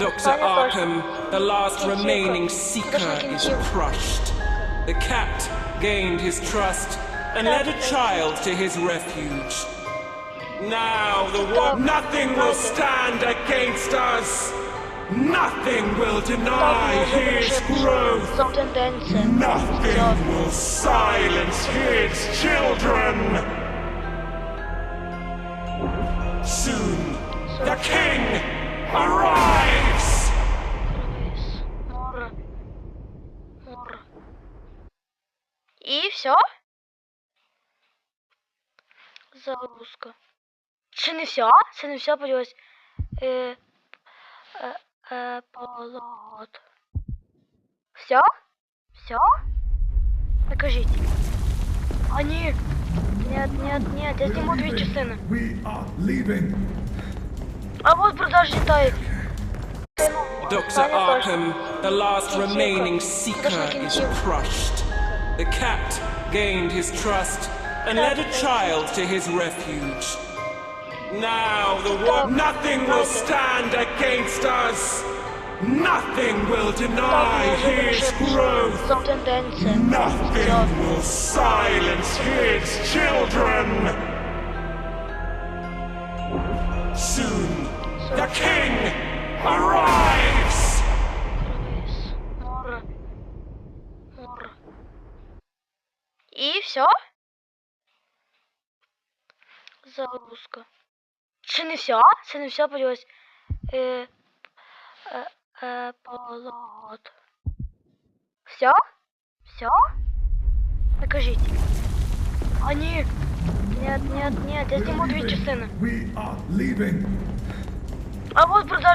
Dr. Arkham, the last remaining seeker, is crushed. The cat gained his trust and led a child to his refuge. Now the war- Nothing will stand against us! Nothing will deny his growth! Nothing will silence his children! Soon, the king arrives! І все? Загрузка. Це не все? Це не все, подивись. Е, е, е, полот. Все? Все? Покажіть. А ні. Нет, нет, нет, я зніму дві частини. We are leaving. А вот продаж літає. Dr. Arkham, the last remaining seeker is crushed. The cat gained his trust and led a child to his refuge. Now the world, nothing will stand against us. Nothing will deny his growth. Nothing will silence his children. Soon, the king І все? Загрузка. Це не все? Це не все, подивись. Е, е, е, полот. Все? Все? Покажіть. А ні. Нет, нет, нет, я зніму дві частини. We are leaving. А вот продаж